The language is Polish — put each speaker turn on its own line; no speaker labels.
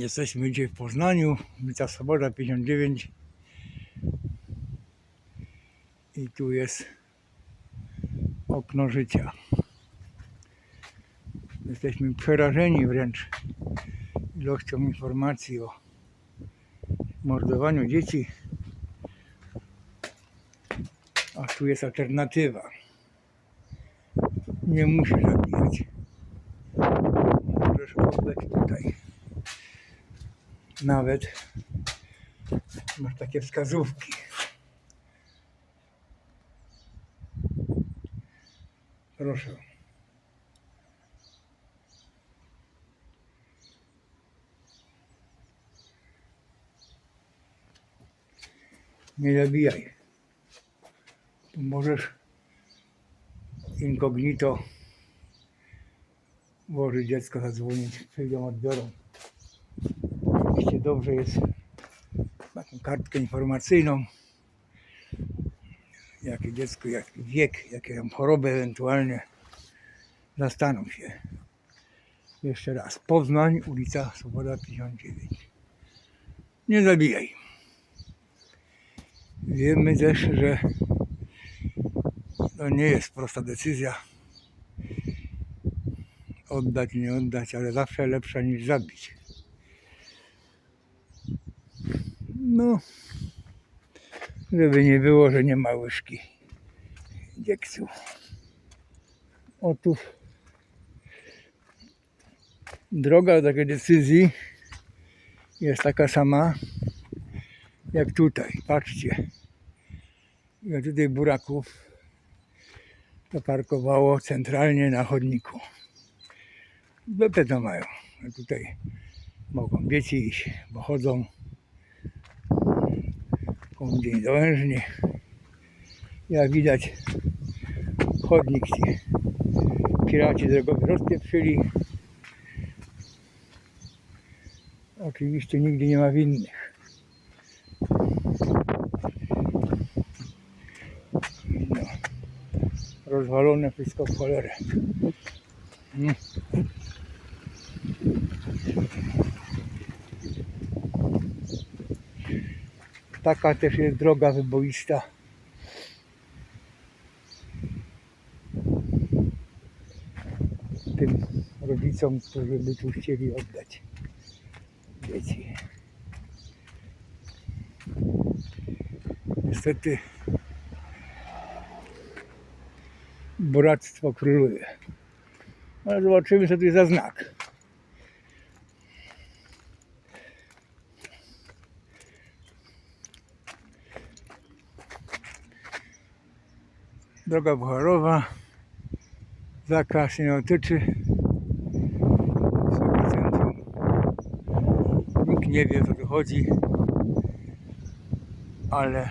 Jesteśmy dzisiaj w Poznaniu, ulica Swoboda 59 i tu jest okno życia. Jesteśmy przerażeni wręcz ilością informacji o mordowaniu dzieci. A tu jest alternatywa. Nie musisz zabijać. Możesz oddać tutaj. Nawet masz takie wskazówki. Proszę. Nie zabijaj. Możesz incognito włożyć dziecko, zadzwonić, przyjdą, odbiorą. Dobrze jest taką kartkę informacyjną, jakie dziecko, jaki wiek, jakie tam choroby ewentualnie zastanów się. Jeszcze raz, Poznań, ulica Swoboda 59. Nie zabijaj. Wiemy też, że to nie jest prosta decyzja. Oddać, nie oddać, ale zawsze lepsza niż zabić. No, żeby nie było, że nie ma łyżki dziekciu. Otóż droga do takiej decyzji jest taka sama jak tutaj. Patrzcie. Ile tutaj buraków zaparkowało centralnie na chodniku. BP to mają. A tutaj mogą dzieci iść, bo chodzą dzień dołężnie. Jak widać chodnik ci piraci drogowi rozpieprzyli. Oczywiście nigdy nie ma winnych. No. Rozwalone wszystko w cholerę. Mm. Taka też jest droga wyboista. Tym rodzicom, którzy by tu chcieli oddać dzieci. Niestety boractwo króluje. Ale zobaczymy, co to jest za znak. Droga Bucharowa. Zakaz nie dotyczy. Nikt nie wie o co tu chodzi. Ale